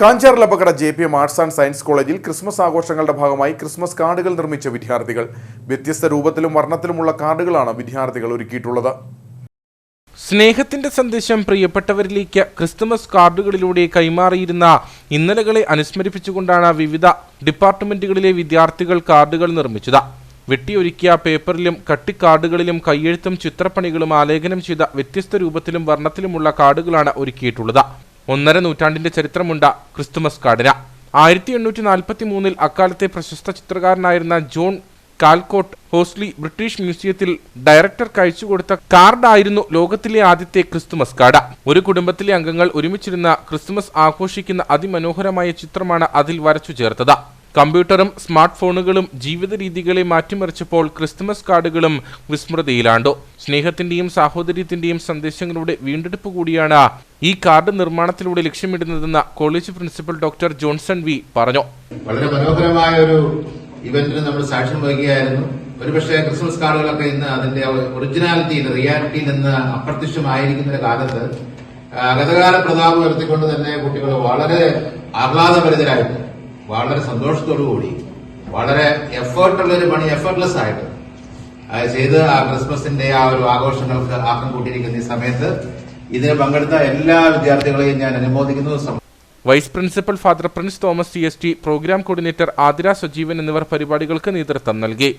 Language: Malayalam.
കാഞ്ചാറിലപ്പക്കട J P M arts and science കോളേജിൽ ക്രിസ്മസ് ആഘോഷങ്ങളുടെ ഭാഗമായി ക്രിസ്മസ് കാർഡുകൾ നിർമ്മിച്ച വിദ്യാർത്ഥികൾ. വ്യത്യസ്ത രൂപത്തിലും വർണത്തിലുമുള്ള കാർഡുകളാണ് വിദ്യാർത്ഥികൾ ഒരുക്കിയിട്ടുള്ളത്. സ്നേഹത്തിന്റെ സന്ദേശം പ്രിയപ്പെട്ടവരിലേക്ക് ക്രിസ്തുമസ് കാർഡുകളിലൂടെ കൈമാറിയിരുന്ന ഇന്നലകളെ അനുസ്മരിപ്പിച്ചുകൊണ്ടാണ് വിവിധ ഡിപ്പാർട്ട്മെന്റുകളിലെ വിദ്യാർത്ഥികൾ കാർഡുകൾ നിർമ്മിച്ചത്. വെട്ടിയൊരുക്കിയ പേപ്പറിലും കട്ടിക്കാർഡുകളിലും കയ്യെഴുത്തും ചിത്രപ്പണികളും ആലേഖനം ചെയ്ത വ്യത്യസ്ത രൂപത്തിലും വർണത്തിലുമുള്ള കാർഡുകളാണ് ഒരുക്കിയിട്ടുള്ളത്. ഒന്നര നൂറ്റാണ്ടിന്റെ ചരിത്രമുണ്ട് ക്രിസ്തുമസ് കാടിന്. ആയിരത്തി എണ്ണൂറ്റി നാൽപ്പത്തി മൂന്നിൽ അക്കാലത്തെ പ്രശസ്ത ചിത്രകാരനായിരുന്ന ജോൺ കാൽക്കോട്ട് ഹോസ്ലി ബ്രിട്ടീഷ് മ്യൂസിയത്തിൽ ഡയറക്ടർ കഴിച്ചുകൊടുത്ത കാർഡായിരുന്നു ലോകത്തിലെ ആദ്യത്തെ ക്രിസ്തുമസ് കാർഡ് ഒരു കുടുംബത്തിലെ അംഗങ്ങൾ ഒരുമിച്ചിരുന്ന ക്രിസ്തുമസ് ആഘോഷിക്കുന്ന അതിമനോഹരമായ ചിത്രമാണ് അതിൽ വരച്ചു ചേർത്തത് കമ്പ്യൂട്ടറും സ്മാർട്ട് ഫോണുകളും ജീവിത രീതികളെ മാറ്റിമറിച്ചപ്പോൾ ക്രിസ്മസ് കാർഡുകളും വിസ്മൃതിയിലാണ്ടു. സ്നേഹത്തിന്റെയും സാഹോദര്യത്തിന്റെയും സന്ദേശങ്ങളുടെ വീണ്ടെടുപ്പ് കൂടിയാണ് ഈ കാർഡ് നിർമ്മാണത്തിലൂടെ ലക്ഷ്യമിടുന്നതെന്ന് college principal doctor Johnson V പറഞ്ഞു. വളരെ മനോഹരമായ ഒരു ഇവന്റിന് നമ്മൾ സാക്ഷ്യം വഹിക്കുകയായിരുന്നു. ഒരുപക്ഷെ ക്രിസ്മസ് കാർഡുകളൊക്കെ ഇന്ന് അതിന്റെ ഒറിജിനാലിറ്റിയിൽ റിയാലിറ്റിയിൽ നിന്ന് അപ്രത്യക്ഷമായിരിക്കുന്ന കാലത്ത് ഗതകാല പ്രതാപം ഉയർത്തിക്കൊണ്ട് തന്നെ കുട്ടികൾ വളരെ ആഹ്ലാദഭരിതരായിട്ട് വളരെ സന്തോഷത്തോടു കൂടി വളരെ എഫേർട്ടുള്ള ഒരു പണി എഫേർട്ട്ലെസ് ആയിട്ട് ചെയ്ത് ആ ക്രിസ്മസിന്റെ ആ ഒരു ആഘോഷങ്ങൾക്ക് ആക്കം കൂട്ടിയിരിക്കുന്ന ഈ സമയത്ത് ഇതിന് പങ്കെടുത്ത എല്ലാ വിദ്യാർത്ഥികളെയും ഞാൻ അനുമോദിക്കുന്നു. Vice principal father Prince Thomas C S T program coordinator Athira Sajeevan എന്നിവർ പരിപാടികൾക്ക് നേതൃത്വം നൽകി.